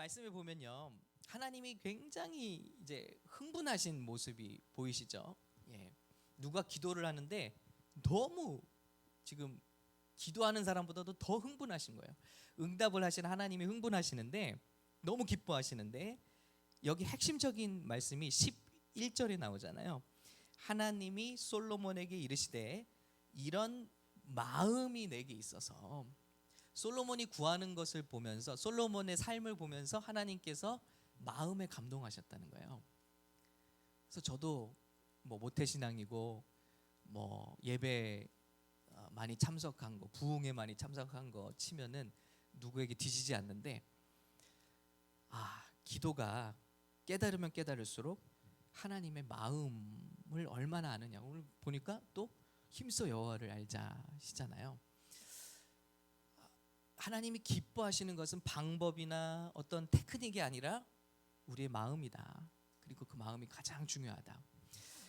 말씀에 보면요. 하나님이 굉장히 이제 흥분하신 모습이 보이시죠? 예. 누가 기도를 하는데 너무 지금 기도하는 사람보다도 더 흥분하신 거예요. 응답을 하신 하나님이 흥분하시는데 너무 기뻐하시는데 여기 핵심적인 말씀이 11절에 나오잖아요. 하나님이 솔로몬에게 이르시되 이런 마음이 내게 있어서 솔로몬이 구하는 것을 보면서 솔로몬의 삶을 보면서 하나님께서 마음에 감동하셨다는 거예요. 그래서 저도 뭐 모태 신앙이고 뭐 예배 어, 많이 참석한 거 부흥에 많이 참석한 거 치면은 누구에게 뒤지지 않는데 아 기도가 깨달으면 깨달을수록 하나님의 마음을 얼마나 아느냐 오늘 보니까 또 힘써 여호와를 알자시잖아요. 하나님이 기뻐하시는 것은 방법이나 어떤 테크닉이 아니라 우리의 마음이다. 그리고 그 마음이 가장 중요하다.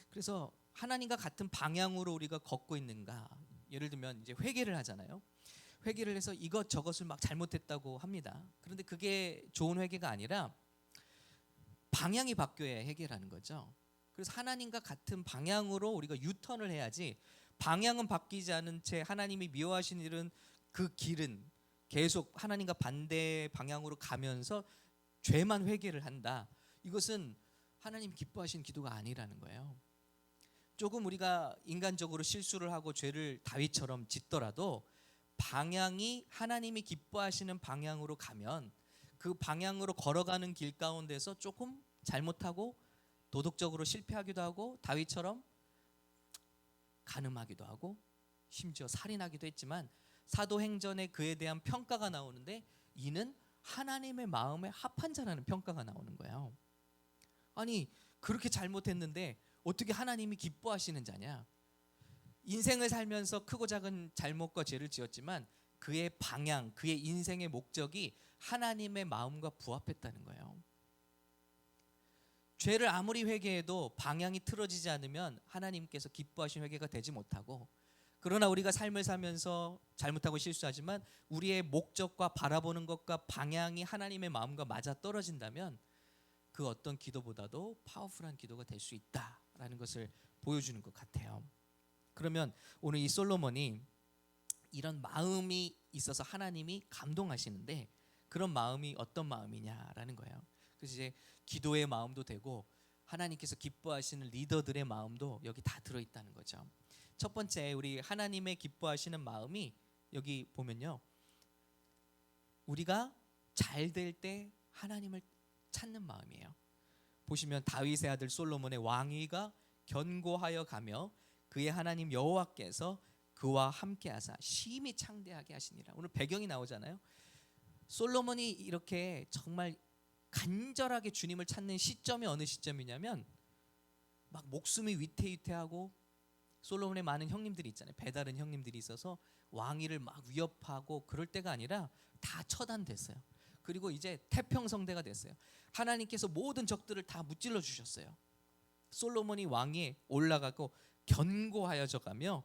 그래서 하나님과 같은 방향으로 우리가 걷고 있는가? 예를 들면 이제 회개를 하잖아요. 회개를 해서 이것 저것을 막 잘못했다고 합니다. 그런데 그게 좋은 회개가 아니라 방향이 바뀌어야 해결하는 거죠. 그래서 하나님과 같은 방향으로 우리가 유턴을 해야지 방향은 바뀌지 않은 채 하나님이 미워하시는 일은 그 길은 계속 하나님과 반대 방향으로 가면서 죄만 회개를 한다. 이것은 하나님 기뻐하시는 기도가 아니라는 거예요. 조금 우리가 인간적으로 실수를 하고 죄를 다윗처럼 짓더라도 방향이 하나님이 기뻐하시는 방향으로 가면 그 방향으로 걸어가는 길 가운데서 조금 잘못하고 도덕적으로 실패하기도 하고 다윗처럼 가늠하기도 하고 심지어 살인하기도 했지만 사도행전에 그에 대한 평가가 나오는데 이는 하나님의 마음에 합한 자라는 평가가 나오는 거예요. 아니 그렇게 잘못했는데 어떻게 하나님이 기뻐하시는 자냐? 인생을 살면서 크고 작은 잘못과 죄를 지었지만 그의 방향, 그의 인생의 목적이 하나님의 마음과 부합했다는 거예요. 죄를 아무리 회개해도 방향이 틀어지지 않으면 하나님께서 기뻐하신 회개가 되지 못하고 그러나 우리가 삶을 살면서 잘못하고 실수하지만 우리의 목적과 바라보는 것과 방향이 하나님의 마음과 맞아 떨어진다면 그 어떤 기도보다도 파워풀한 기도가 될 수 있다라는 것을 보여주는 것 같아요. 그러면 오늘 이 솔로몬이 이런 마음이 있어서 하나님이 감동하시는데 그런 마음이 어떤 마음이냐라는 거예요. 그래서 이제 기도의 마음도 되고 하나님께서 기뻐하시는 리더들의 마음도 여기 다 들어 있다는 거죠. 첫 번째 우리 하나님의 기뻐하시는 마음이 여기 보면요. 우리가 잘 될 때 하나님을 찾는 마음이에요. 보시면 다윗의 아들 솔로몬의 왕위가 견고하여 가며 그의 하나님 여호와께서 그와 함께 하사 심히 창대하게 하시니라. 오늘 배경이 나오잖아요. 솔로몬이 이렇게 정말 간절하게 주님을 찾는 시점이 어느 시점이냐면 막 목숨이 위태위태하고 솔로몬의 많은 형님들이 있잖아요. 배다른 형님들이 있어서 왕위를 막 위협하고 그럴 때가 아니라 다 처단됐어요. 그리고 이제 태평성대가 됐어요. 하나님께서 모든 적들을 다 무찔러 주셨어요. 솔로몬이 왕위에 올라가고 견고하여져 가며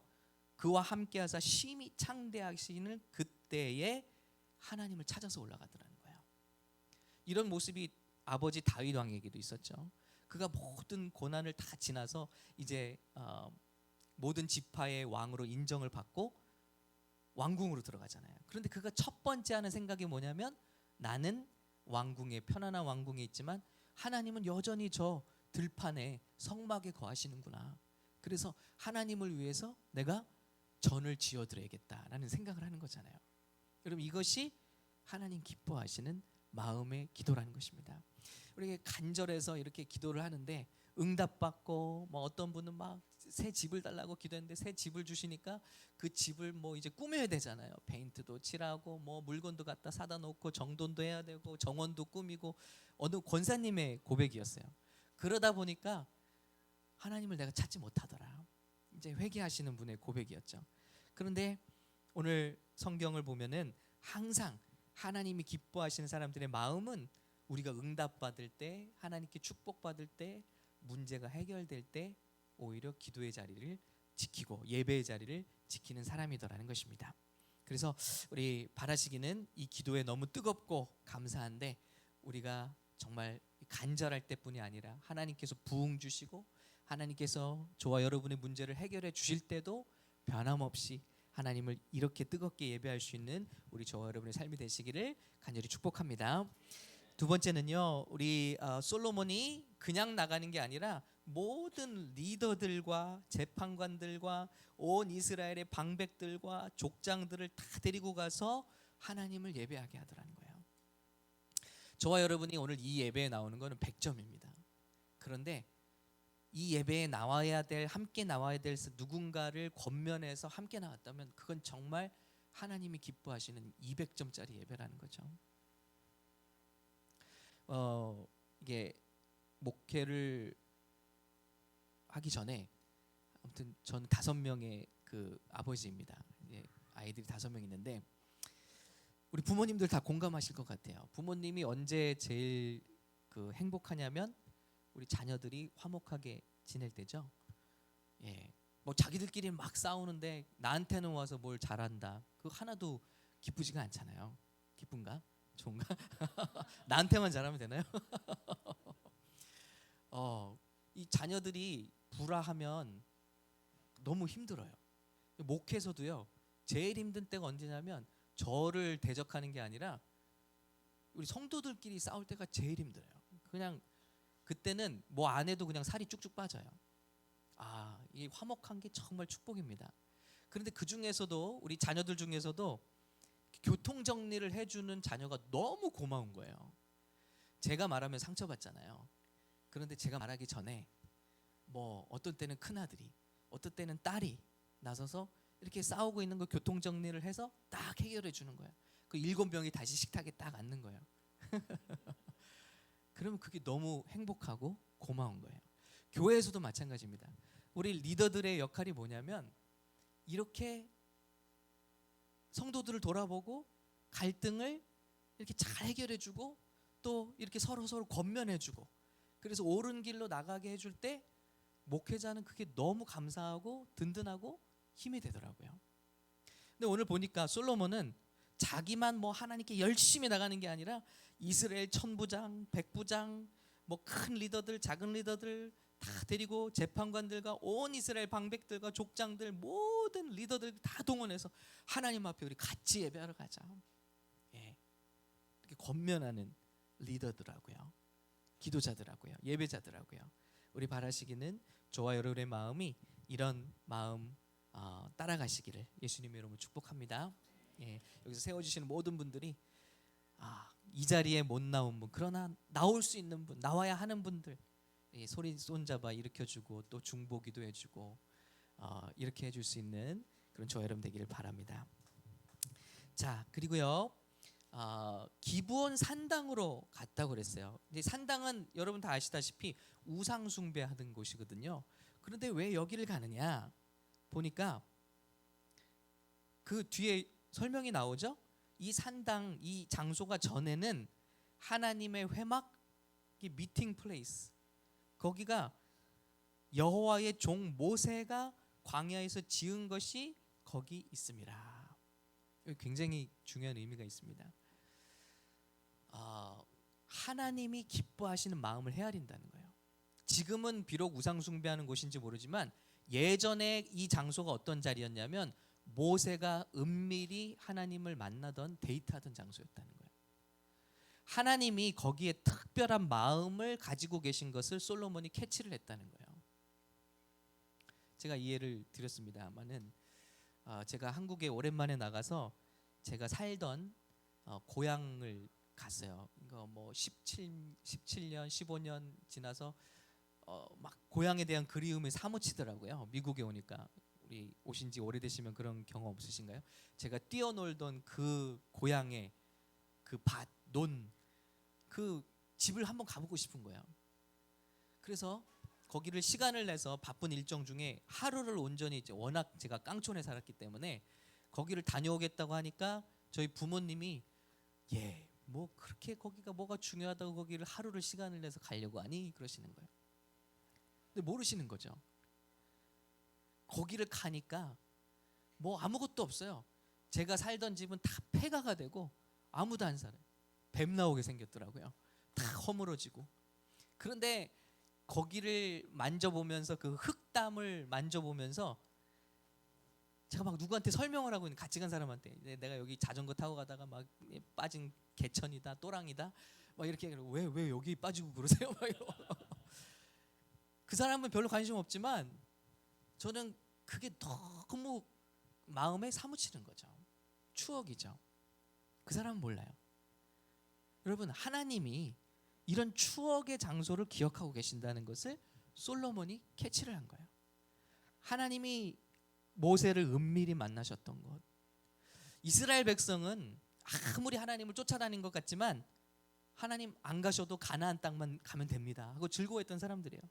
그와 함께하사 심히 창대하시는 그때에 하나님을 찾아서 올라가더라는 거예요. 이런 모습이 아버지 다윗 왕에게도 있었죠. 그가 모든 고난을 다 지나서 이제 어, 모든 지파의 왕으로 인정을 받고 왕궁으로 들어가잖아요. 그런데 그가 첫 번째 하는 생각이 뭐냐면 나는 왕궁에 편안한 왕궁에 있지만 하나님은 여전히 저 들판에 성막에 거하시는구나. 그래서 하나님을 위해서 내가 전을 지어 드려야겠다라는 생각을 하는 거잖아요. 여러분 이것이 하나님 기뻐하시는 마음의 기도라는 것입니다. 우리 간절해서 이렇게 기도를 하는데 응답받고 뭐 어떤 분은 막 새 집을 달라고 기도했는데 새 집을 주시니까 그 집을 뭐 이제 꾸며야 되잖아요. 페인트도 칠하고 뭐 물건도 갖다 사다 놓고 정돈도 해야 되고 정원도 꾸미고 어느 권사님의 고백이었어요. 그러다 보니까 하나님을 내가 찾지 못하더라. 이제 회개하시는 분의 고백이었죠. 그런데 오늘 성경을 보면은 항상 하나님이 기뻐하시는 사람들의 마음은 우리가 응답받을 때 하나님께 축복받을 때 문제가 해결될 때 오히려 기도의 자리를 지키고 예배의 자리를 지키는 사람이더라는 것입니다. 그래서 우리 바라시기는 이 기도에 너무 뜨겁고 감사한데 우리가 정말 간절할 때뿐이 아니라 하나님께서 부흥 주시고 하나님께서 저와 여러분의 문제를 해결해 주실 때도 변함없이 하나님을 이렇게 뜨겁게 예배할 수 있는 우리 저와 여러분의 삶이 되시기를 간절히 축복합니다. 두 번째는요, 우리 어, 솔로몬이 그냥 나가는 게 아니라 모든 리더들과 재판관들과 온 이스라엘의 방백들과 족장들을 다 데리고 가서 하나님을 예배하게 하더라는 거예요. 저와 여러분이 오늘 이 예배에 나오는 거는 100점입니다. 그런데 이 예배에 나와야 될 함께 나와야 될 누군가를 권면해서 함께 나왔다면 그건 정말 하나님이 기뻐하시는 200점짜리 예배라는 거죠. 어 이게 목회를 하기 전에 아무튼 저는 다섯 명의 그 아버지입니다. 예, 아이들이 다섯 명 있는데 우리 부모님들 다 공감하실 것 같아요. 부모님이 언제 제일 그 행복하냐면 우리 자녀들이 화목하게 지낼 때죠. 예. 뭐 자기들끼리 막 싸우는데 나한테는 와서 뭘 잘한다. 그 하나도 기쁘지가 않잖아요. 기쁜가? 좋은가? 나한테만 잘하면 되나요? 어, 이 자녀들이 불화하면 너무 힘들어요. 목회에서도요. 제일 힘든 때가 언제냐면 저를 대적하는 게 아니라 우리 성도들끼리 싸울 때가 제일 힘들어요. 그냥 그때는 뭐 안 해도 그냥 살이 쭉쭉 빠져요. 아, 이 화목한 게 정말 축복입니다. 그런데 그 중에서도 우리 자녀들 중에서도 교통 정리를 해주는 자녀가 너무 고마운 거예요. 제가 말하면 상처받잖아요. 그런데 제가 말하기 전에 뭐 어떤 때는 큰 아들이, 어떤 때는 딸이 나서서 이렇게 싸우고 있는 거 교통 정리를 해서 딱 해결해 주는 거예요. 그 일곱 명이 다시 식탁에 딱 앉는 거예요. 그러면 그게 너무 행복하고 고마운 거예요. 교회에서도 마찬가지입니다. 우리 리더들의 역할이 뭐냐면 이렇게 성도들을 돌아보고 갈등을 이렇게 잘 해결해주고 또 이렇게 서로 서로 권면해주고 그래서 옳은 길로 나가게 해줄 때 목회자는 그게 너무 감사하고 든든하고 힘이 되더라고요. 근데 오늘 보니까 솔로몬은 자기만 뭐 하나님께 열심히 나가는 게 아니라 이스라엘 천부장, 백부장, 뭐 큰 리더들, 작은 리더들 다 데리고 재판관들과 온 이스라엘 방백들과 족장들 모든 리더들 다 동원해서 하나님 앞에 우리 같이 예배하러 가자. 예. 이렇게 권면하는 리더들하고요. 기도자들하고요. 예배자들하고요. 우리 바라시기는 저와 여러분의 마음이 이런 마음 어, 따라가시기를 예수님의 이름으로 축복합니다. 예, 여기서 세워주시는 모든 분들이 아, 이 자리에 못 나온 분 그러나 나올 수 있는 분 나와야 하는 분들 예, 소리 손잡아 일으켜주고 또 중보기도 해주고 어, 이렇게 해줄 수 있는 그런 저와 여러분 되기를 바랍니다. 자 그리고요 어, 기부원 산당으로 갔다고 그랬어요. 이제 산당은 여러분 다 아시다시피 우상 숭배하던 곳이거든요. 그런데 왜 여기를 가느냐 보니까 그 뒤에 설명이 나오죠. 이 산당 이 장소가 전에는 하나님의 회막 이 미팅 플레이스 거기가 여호와의 종 모세가 광야에서 지은 것이 거기 있습니다. 굉장히 중요한 의미가 있습니다. 어, 하나님이 기뻐하시는 마음을 헤아린다는 거예요. 지금은 비록 우상 숭배하는 곳인지 모르지만 예전에 이 장소가 어떤 자리였냐면 모세가 은밀히 하나님을 만나던 데이트하던 장소였다는 거예요. 하나님이 거기에 특별한 마음을 가지고 계신 것을 솔로몬이 캐치를 했다는 거예요. 제가 이해를 드렸습니다만은 어, 제가 한국에 오랜만에 나가서 제가 살던 어, 고향을 갔어요. 이거 뭐 17, 17년, 15년 지나서 어, 막 고향에 대한 그리움이 사무치더라고요. 미국에 오니까 우리 오신 지 오래되시면 그런 경험 없으신가요? 제가 뛰어놀던 그 고향의 그 밭, 논, 그 집을 한번 가보고 싶은 거예요. 그래서 거기를 시간을 내서 바쁜 일정 중에 하루를 온전히 이제 워낙 제가 깡촌에 살았기 때문에 거기를 다녀오겠다고 하니까 저희 부모님이 예, 뭐 그렇게 거기가 뭐가 중요하다고 거기를 하루를 시간을 내서 가려고 하니 그러시는 거예요. 근데 모르시는 거죠. 거기를 가니까 뭐 아무것도 없어요. 제가 살던 집은 다 폐가가 되고 아무도 안 살아요. 뱀 나오게 생겼더라고요. 다 허물어지고 그런데 거기를 만져보면서 그 흙담을 만져보면서 제가 막 누구한테 설명을 하고 있는 같이 간 사람한테 이제 내가 여기 자전거 타고 가다가 막 빠진 개천이다 또랑이다 막 이렇게 왜왜 왜 여기 빠지고 그러세요? 막 이러고. 그 사람은 별로 관심 없지만 저는 그게 너무 마음에 사무치는 거죠. 추억이죠. 그 사람은 몰라요. 여러분 하나님이 이런 추억의 장소를 기억하고 계신다는 것을 솔로몬이 캐치를 한 거예요. 하나님이 모세를 은밀히 만나셨던 것. 이스라엘 백성은 아무리 하나님을 쫓아다닌 것 같지만 하나님 안 가셔도 가나안 땅만 가면 됩니다. 하고 즐거워했던 사람들이에요.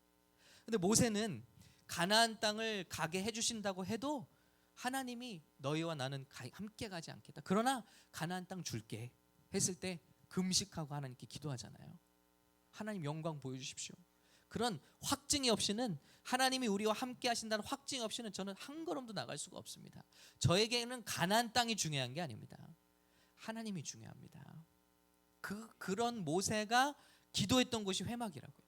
근데 모세는 가나안 땅을 가게 해 주신다고 해도 하나님이 너희와 나는 가- 함께 가지 않겠다. 그러나 가나안 땅 줄게 했을 때 금식하고 하나님께 기도하잖아요. 하나님 영광 보여주십시오. 그런 확증이 없이는 하나님이 우리와 함께 하신다는 확증이 없이는 저는 한 걸음도 나갈 수가 없습니다. 저에게는 가나안 땅이 중요한 게 아닙니다. 하나님이 중요합니다. 그 그런 모세가 기도했던 곳이 회막이라고요.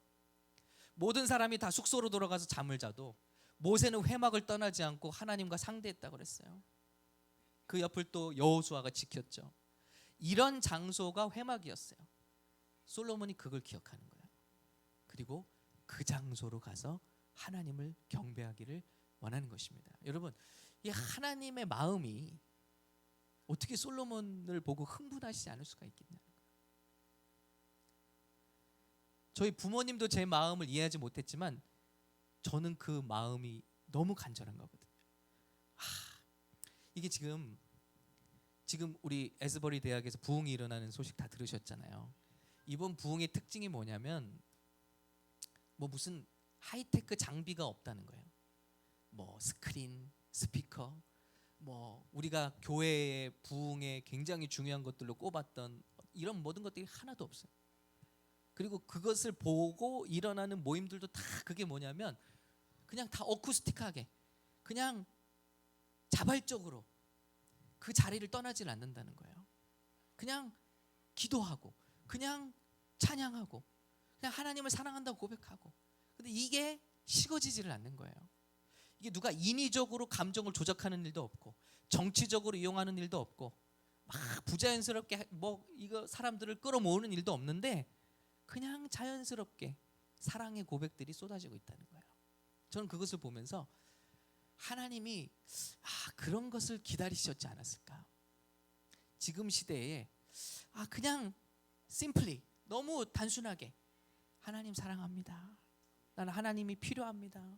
모든 사람이 다 숙소로 돌아가서 잠을 자도 모세는 회막을 떠나지 않고 하나님과 상대했다고 그랬어요. 그 옆을 또 여호수아가 지켰죠. 이런 장소가 회막이었어요. 솔로몬이 그걸 기억하는 거예요. 그리고 그 장소로 가서 하나님을 경배하기를 원하는 것입니다. 여러분, 이 하나님의 마음이 어떻게 솔로몬을 보고 흥분하시지 않을 수가 있겠냐? 저희 부모님도 제 마음을 이해하지 못했지만 저는 그 마음이 너무 간절한 거거든요. 아, 이게 지금 지금 우리 에스버리 대학에서 부흥이 일어나는 소식 다 들으셨잖아요. 이번 부흥의 특징이 뭐냐면 뭐 무슨 하이테크 장비가 없다는 거예요. 뭐 스크린, 스피커, 뭐 우리가 교회의 부흥에 굉장히 중요한 것들로 꼽았던 이런 모든 것들이 하나도 없어요. 그리고 그것을 보고 일어나는 모임들도 다 그게 뭐냐면 그냥 다 어쿠스틱하게 그냥 자발적으로 그 자리를 떠나질 않는다는 거예요. 그냥 기도하고 그냥 찬양하고 그냥 하나님을 사랑한다고 고백하고 근데 이게 식어지지를 않는 거예요. 이게 누가 인위적으로 감정을 조작하는 일도 없고 정치적으로 이용하는 일도 없고 막 부자연스럽게 뭐 이거 사람들을 끌어모으는 일도 없는데 그냥 자연스럽게 사랑의 고백들이 쏟아지고 있다는 거예요. 저는 그것을 보면서 하나님이 아 그런 것을 기다리셨지 않았을까? 지금 시대에 아 그냥 심플리 너무 단순하게 하나님 사랑합니다. 나는 하나님이 필요합니다.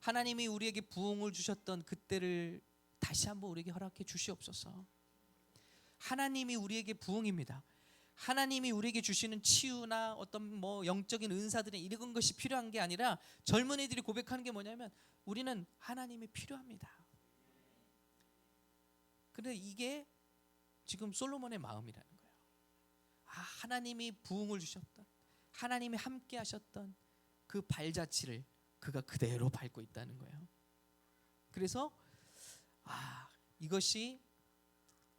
하나님이 우리에게 부흥을 주셨던 그때를 다시 한번 우리에게 허락해 주시옵소서. 하나님이 우리에게 부흥입니다. 하나님이 우리에게 주시는 치유나 어떤 뭐 영적인 은사들의 이런 것이 필요한 게 아니라 젊은이들이 고백하는 게 뭐냐면 우리는 하나님이 필요합니다. 근데 이게 지금 솔로몬의 마음이라는 거예요. 아, 하나님이 부흥을 주셨던 하나님이 함께 하셨던 그 발자취를 그가 그대로 밟고 있다는 거예요. 그래서 아, 이것이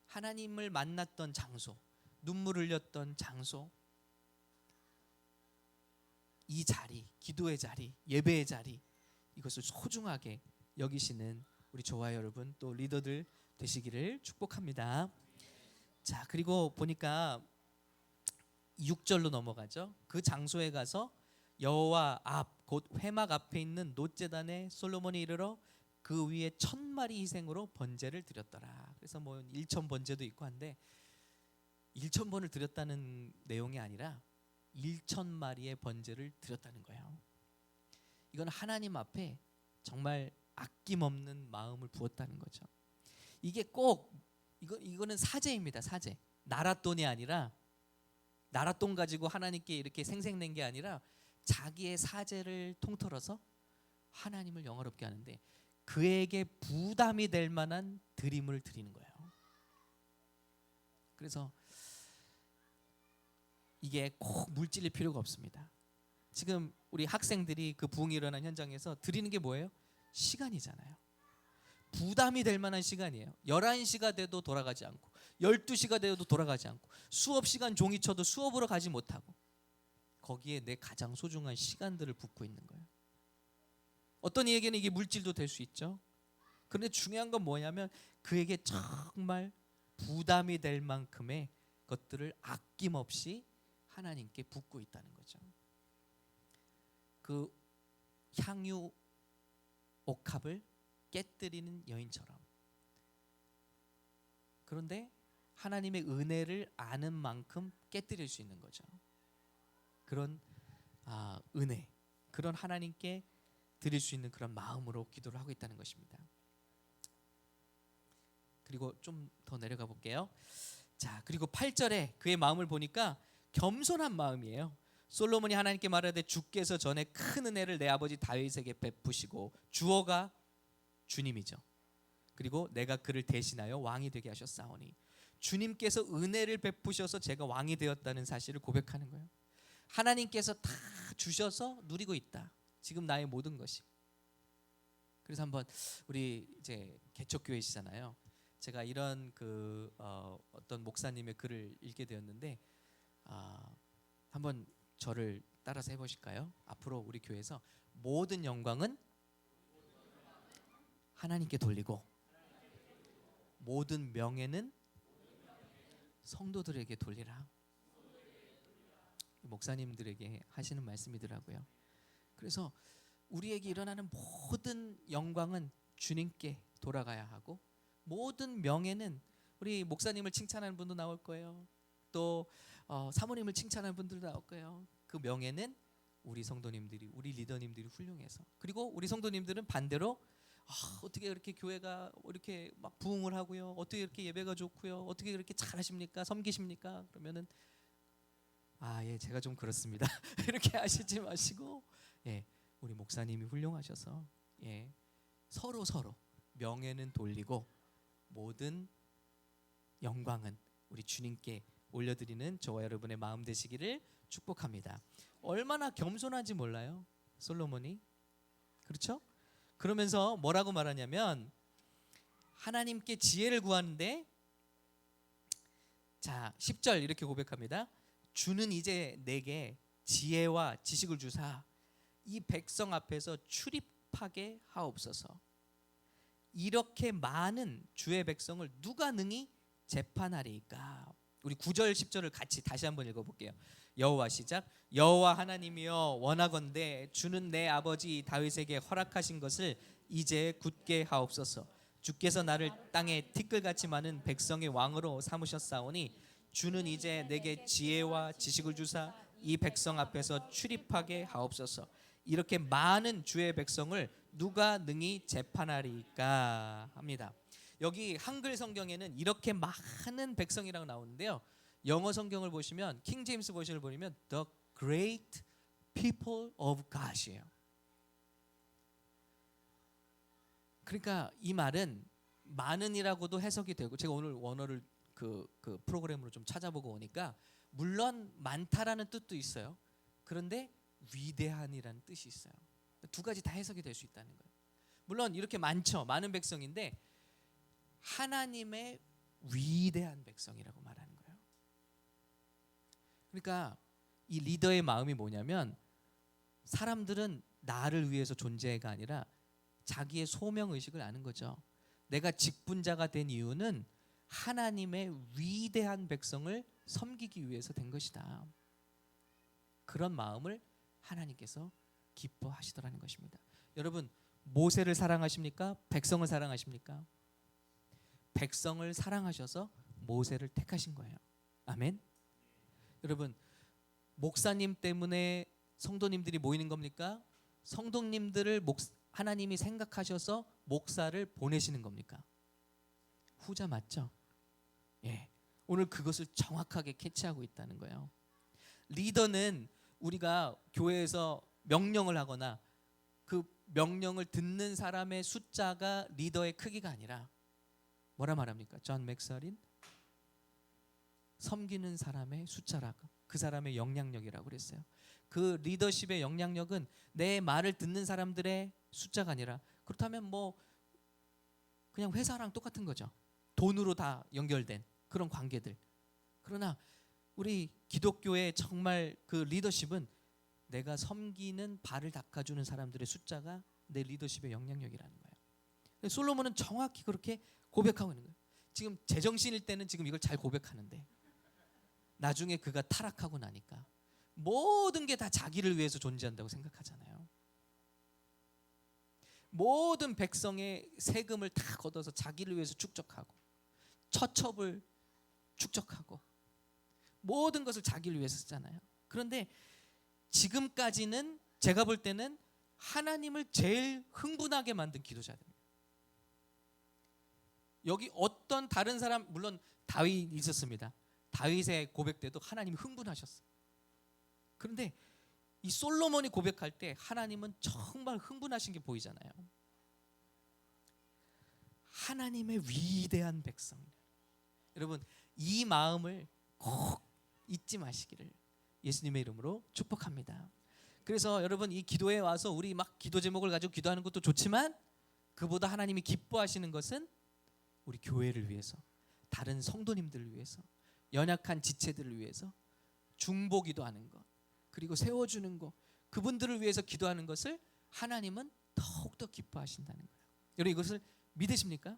하나님을 만났던 장소, 눈물 흘렸던 장소, 이 자리, 기도의 자리, 예배의 자리, 이것을 소중하게 여기시는 우리 조화 여러분 또 리더들 되시기를 축복합니다. 자, 그리고 보니까 6절로 넘어가죠. 그 장소에 가서 여호와 앞 곧 회막 앞에 있는 노제단에 솔로몬이 이르러 그 위에 천 마리 희생으로 번제를 드렸더라. 그래서 뭐 일천 번제도 있고 한데 일천 번을 드렸다는 내용이 아니라 일천 마리의 번제를 드렸다는 거예요. 이건 하나님 앞에 정말 아낌없는 마음을 부었다는 거죠. 이게 꼭 이거 이거는 사제입니다. 사제. 나랏돈이 아니라 나랏돈 가지고 하나님께 이렇게 생생낸 게 아니라 자기의 사제를 통틀어서 하나님을 영화롭게 하는데 그에게 부담이 될 만한 드림을 드리는 거예요. 그래서 이게 꼭 물질일 필요가 없습니다. 지금 우리 학생들이 그 부흥이 일어난 현장에서 드리는 게 뭐예요? 시간이잖아요. 부담이 될 만한 시간이에요. 11시가 돼도 돌아가지 않고 12시가 돼도 돌아가지 않고 수업 시간 종이 쳐도 수업으로 가지 못하고 거기에 내 가장 소중한 시간들을 붓고 있는 거예요. 어떤 이에게는 이게 물질도 될 수 있죠. 그런데 중요한 건 뭐냐면 그에게 정말 부담이 될 만큼의 것들을 아낌없이 하나님께 붓고 있다는 거죠. 그 향유 옥합을 깨뜨리는 여인처럼. 그런데 하나님의 은혜를 아는 만큼 깨뜨릴 수 있는 거죠. 그런 아, 은혜, 그런 하나님께 드릴 수 있는 그런 마음으로 기도를 하고 있다는 것입니다. 그리고 좀 더 내려가 볼게요. 자, 그리고 8절에 그의 마음을 보니까 겸손한 마음이에요. 솔로몬이 하나님께 말하되 주께서 전에 큰 은혜를 내 아버지 다윗에게 베푸시고 주어가 주님이죠. 그리고 내가 그를 대신하여 왕이 되게 하셨사오니 주님께서 은혜를 베푸셔서 제가 왕이 되었다는 사실을 고백하는 거예요. 하나님께서 다 주셔서 누리고 있다. 지금 나의 모든 것이. 그래서 한번 우리 이제 개척교회시잖아요. 제가 이런 그 어, 어떤 목사님의 글을 읽게 되었는데 아, 한번 저를 따라서 해보실까요? 앞으로 우리 교회에서 모든 영광은 하나님께 돌리고 모든 명예는 성도들에게 돌리라. 목사님들에게 하시는 말씀이더라고요. 그래서 우리에게 일어나는 모든 영광은 주님께 돌아가야 하고 모든 명예는 우리 목사님을 칭찬하는 분도 나올 거예요. 또 어, 사모님을 칭찬하는 분들도 나올 거예요. 그 명예는 우리 성도님들이 우리 리더님들이 훌륭해서 그리고 우리 성도님들은 반대로 아, 어떻게 이렇게 교회가 이렇게 막 부흥을 하고요. 어떻게 이렇게 예배가 좋고요. 어떻게 이렇게 잘하십니까? 섬기십니까? 그러면은 아, 예, 제가 좀 그렇습니다. 이렇게 하시지 마시고 예, 우리 목사님이 훌륭하셔서 예, 서로 서로 명예는 돌리고 모든 영광은 우리 주님께 올려드리는 저와 여러분의 마음 되시기를 축복합니다. 얼마나 겸손한지 몰라요, 솔로몬이. 그렇죠? 그러면서 뭐라고 말하냐면 하나님께 지혜를 구하는데 자, 10절 이렇게 고백합니다. 주는 이제 내게 지혜와 지식을 주사 이 백성 앞에서 출입하게 하옵소서. 이렇게 많은 주의 백성을 누가 능히 재판하리까? 우리 9절 10절을 같이 다시 한번 읽어 볼게요. 여호와 시작 여호와 하나님이여 원하건대 주는 내 아버지 다윗에게 허락하신 것을 이제 굳게 하옵소서. 주께서 나를 땅에 티끌같이 많은 백성의 왕으로 삼으셨사오니 주는 이제 내게 지혜와 지식을 주사 이 백성 앞에서 출입하게 하옵소서. 이렇게 많은 주의 백성을 누가 능히 재판하리까 합니다. 여기 한글 성경에는 이렇게 많은 백성이라고 나오는데요. 영어 성경을 보시면 킹 제임스 버전을 보면 the great people of God이에요. 그러니까 이 말은 많은이라고도 해석이 되고 제가 오늘 원어를 그, 그 프로그램으로 좀 찾아보고 오니까 물론 많다라는 뜻도 있어요. 그런데 위대한이라는 뜻이 있어요. 두 가지 다 해석이 될 수 있다는 거예요. 물론 이렇게 많죠. 많은 백성인데 하나님의 위대한 백성이라고 말하는 거예요. 그러니까 이 리더의 마음이 뭐냐면 사람들은 나를 위해서 존재가 아니라 자기의 소명 의식을 아는 거죠. 내가 직분자가 된 이유는 하나님의 위대한 백성을 섬기기 위해서 된 것이다. 그런 마음을 하나님께서 기뻐하시더라는 것입니다. 여러분 모세를 사랑하십니까? 백성을 사랑하십니까? 백성을 사랑하셔서 모세를 택하신 거예요. 아멘. 여러분 목사님 때문에 성도님들이 모이는 겁니까? 성도님들을 목, 하나님이 생각하셔서 목사를 보내시는 겁니까? 후자 맞죠? 예. 오늘 그것을 정확하게 캐치하고 있다는 거예요. 리더는 우리가 교회에서 명령을 하거나 그 명령을 듣는 사람의 숫자가 리더의 크기가 아니라 뭐라 말합니까? 존 맥서린 섬기는 사람의 숫자라고 그 사람의 영향력이라고 그랬어요. 그 리더십의 영향력은 내 말을 듣는 사람들의 숫자가 아니라 그렇다면 뭐 그냥 회사랑 똑같은 거죠. 돈으로 다 연결된 그런 관계들. 그러나 우리 기독교의 정말 그 리더십은 내가 섬기는 발을 닦아주는 사람들의 숫자가 내 리더십의 영향력이라는 거예요. 솔로몬은 정확히 그렇게 고백하고 있는 거예요. 지금 제정신일 때는 지금 이걸 잘 고백하는데 나중에 그가 타락하고 나니까 모든 게 다 자기를 위해서 존재한다고 생각하잖아요. 모든 백성의 세금을 다 걷어서 자기를 위해서 축적하고 처첩을 축적하고 모든 것을 자기를 위해서 쓰잖아요. 그런데 지금까지는 제가 볼 때는 하나님을 제일 흥분하게 만든 기도자들입니다. 여기 어떤 다른 사람 물론 다윗 있었습니다. 다윗의 고백 때도 하나님이 흥분하셨어요. 그런데 이 솔로몬이 고백할 때 하나님은 정말 흥분하신 게 보이잖아요. 하나님의 위대한 백성. 여러분 이 마음을 꼭 잊지 마시기를 예수님의 이름으로 축복합니다. 그래서 여러분 이 기도에 와서 우리 막 기도 제목을 가지고 기도하는 것도 좋지만 그보다 하나님이 기뻐하시는 것은 우리 교회를 위해서 다른 성도님들을 위해서 연약한 지체들을 위해서 중보 기도 하는 것 그리고 세워주는 것 그분들을 위해서 기도하는 것을 하나님은 더욱더 기뻐하신다는 거예요. 여러분 이것을 믿으십니까?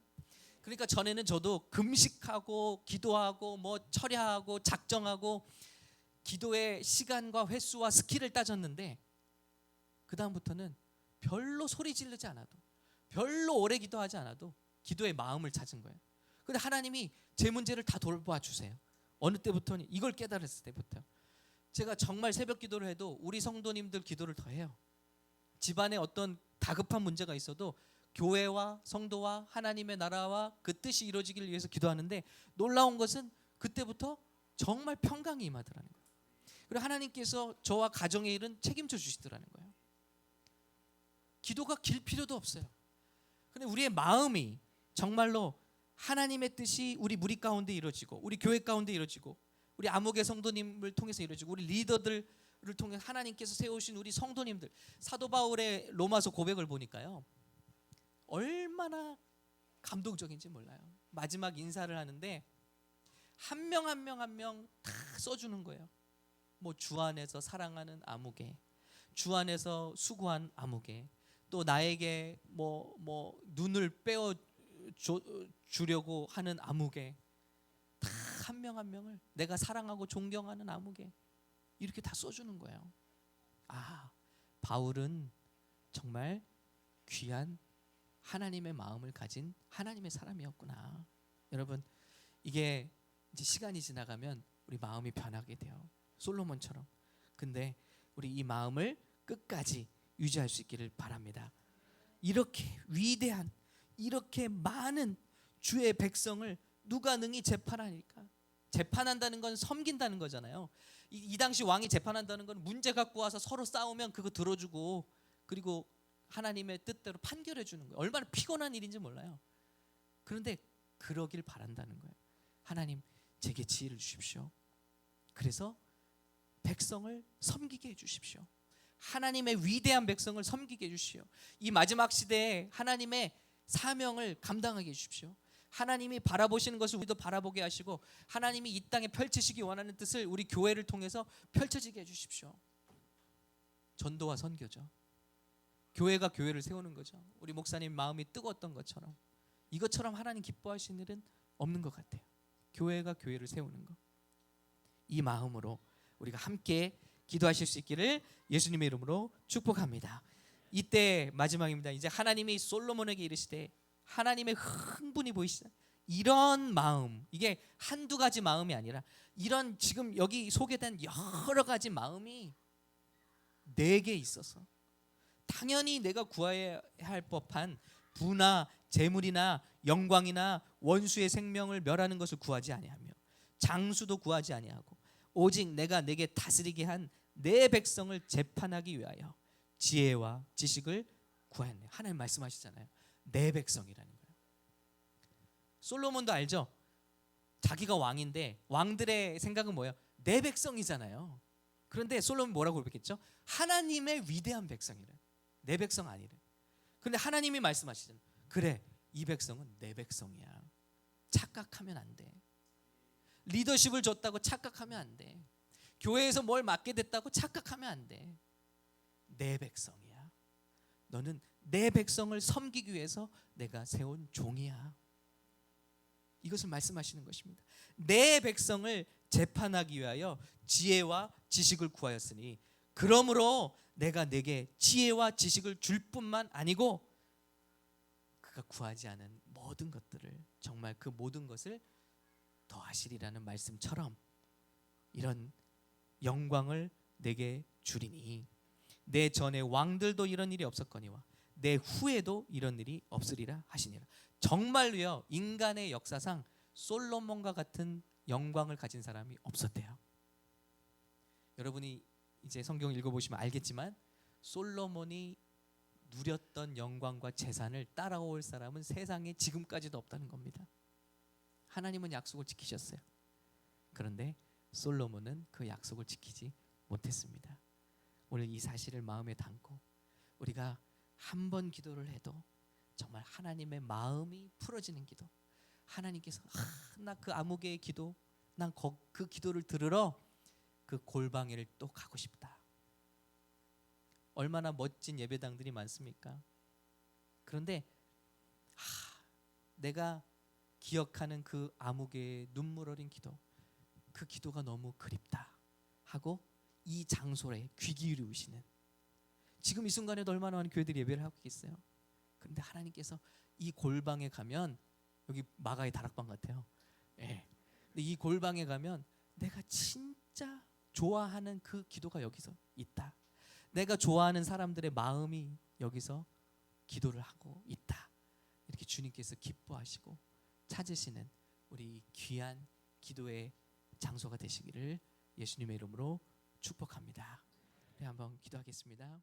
그러니까 전에는 저도 금식하고 기도하고 뭐 철야하고 작정하고 기도의 시간과 횟수와 스킬을 따졌는데 그 다음부터는 별로 소리 지르지 않아도 별로 오래 기도하지 않아도 기도의 마음을 찾은 거예요. 근데 하나님이 제 문제를 다 돌봐 주세요. 어느 때부터는 이걸 깨달았을 때부터 제가 정말 새벽 기도를 해도 우리 성도님들 기도를 더 해요. 집안에 어떤 다급한 문제가 있어도 교회와 성도와 하나님의 나라와 그 뜻이 이루어지기를 위해서 기도하는데 놀라운 것은 그때부터 정말 평강이 임하더라는 거예요. 그리고 하나님께서 저와 가정의 일은 책임져 주시더라는 거예요. 기도가 길 필요도 없어요. 근데 우리의 마음이 정말로 하나님의 뜻이 우리 무리 가운데 이루어지고 우리 교회 가운데 이루어지고 우리 암흑의 성도님을 통해서 이루어지고 우리 리더들을 통해 하나님께서 세우신 우리 성도님들 사도 바울의 로마서 고백을 보니까요. 얼마나 감동적인지 몰라요. 마지막 인사를 하는데 한 명 한 명 한 명 다 써주는 거예요. 뭐 주 안에서 사랑하는 아무개, 주 안에서 수고한 아무개, 또 나에게 뭐뭐 눈을 빼어 줘, 주 려고 하는 아무개, 다한 명 한 명을 내가 사랑하고 존경하는 아무개 이렇게 다 써주는 거예요. 아 바울은 정말 귀한 하나님의 마음을 가진 하나님의 사람이었구나. 여러분 이게 이제 시간이 지나가면 우리 마음이 변하게 돼요. 솔로몬처럼. 근데 우리 이 마음을 끝까지 유지할 수 있기를 바랍니다. 이렇게 위대한 이렇게 많은 주의 백성을 누가 능히 재판하니까? 재판한다는 건 섬긴다는 거잖아요. 이, 이 당시 왕이 재판한다는 건 문제 갖고 와서 서로 싸우면 그거 들어주고 그리고 하나님의 뜻대로 판결해 주는 거예요. 얼마나 피곤한 일인지 몰라요. 그런데 그러길 바란다는 거예요. 하나님 제게 지혜를 주십시오. 그래서 백성을 섬기게 해 주십시오. 하나님의 위대한 백성을 섬기게 해 주십시오. 이 마지막 시대에 하나님의 사명을 감당하게 해 주십시오. 하나님이 바라보시는 것을 우리도 바라보게 하시고 하나님이 이 땅에 펼치시기 원하는 뜻을 우리 교회를 통해서 펼쳐지게 해 주십시오. 전도와 선교죠. 교회가 교회를 세우는 거죠. 우리 목사님 마음이 뜨거웠던 것처럼 이것처럼 하나님 기뻐하시는 일은 없는 것 같아요. 교회가 교회를 세우는 것. 이 마음으로 우리가 함께 기도하실 수 있기를 예수님의 이름으로 축복합니다. 이때 마지막입니다. 이제 하나님이 솔로몬에게 이르시되 하나님의 흥분이 보이시다. 이런 마음 이게 한두 가지 마음이 아니라 이런 지금 여기 소개된 여러 가지 마음이 내게 있어서 당연히 내가 구해야 할 법한 부나 재물이나 영광이나 원수의 생명을 멸하는 것을 구하지 아니하며 장수도 구하지 아니하고 오직 내가 내게 다스리게 한 내 백성을 재판하기 위하여 지혜와 지식을 구하였네. 하나님 말씀하시잖아요. 내 백성이라는 거예요. 솔로몬도 알죠? 자기가 왕인데 왕들의 생각은 뭐예요? 내 백성이잖아요. 그런데 솔로몬 뭐라고 고백했죠? 하나님의 위대한 백성이래. 내 백성 아니래. 근데 하나님이 말씀하시잖아요. 그래, 이 백성은 내 백성이야. 착각하면 안 돼. 리더십을 줬다고 착각하면 안 돼. 교회에서 뭘 맡게 됐다고 착각하면 안 돼. 내 백성이야. 너는 내 백성을 섬기기 위해서 내가 세운 종이야. 이것을 말씀하시는 것입니다. 내 백성을 재판하기 위하여 지혜와 지식을 구하였으니 그러므로 내가 내게 지혜와 지식을 줄 뿐만 아니고 그가 구하지 않은 모든 것들을 정말 그 모든 것을 더하시리라는 말씀처럼 이런 영광을 내게 주리니 내 전에 왕들도 이런 일이 없었거니와 내 후에도 이런 일이 없으리라 하시니라. 정말로요 인간의 역사상 솔로몬과 같은 영광을 가진 사람이 없었대요. 여러분이 이제 성경 읽어보시면 알겠지만 솔로몬이 누렸던 영광과 재산을 따라올 사람은 세상에 지금까지도 없다는 겁니다. 하나님은 약속을 지키셨어요. 그런데 솔로몬은 그 약속을 지키지 못했습니다. 오늘 이 사실을 마음에 담고 우리가 한 번 기도를 해도 정말 하나님의 마음이 풀어지는 기도. 하나님께서 나그 아무개의 기도, 난 그 기도를 들으러 그 골방에를 또 가고 싶다. 얼마나 멋진 예배당들이 많습니까? 그런데 하, 내가 기억하는 그 아무개의 눈물 어린 기도, 그 기도가 너무 그립다 하고 이 장소에 귀 기울이시는 지금 이 순간에도 얼마나 많은 교회들이 예배를 하고 있어요. 그런데 하나님께서 이 골방에 가면 여기 마가의 다락방 같아요. 예. 근데 이 골방에 가면 내가 진짜 좋아하는 그 기도가 여기서 있다. 내가 좋아하는 사람들의 마음이 여기서 기도를 하고 있다. 이렇게 주님께서 기뻐하시고 찾으시는 우리 귀한 기도의 장소가 되시기를 예수님의 이름으로 축복합니다. 네, 한번 기도하겠습니다.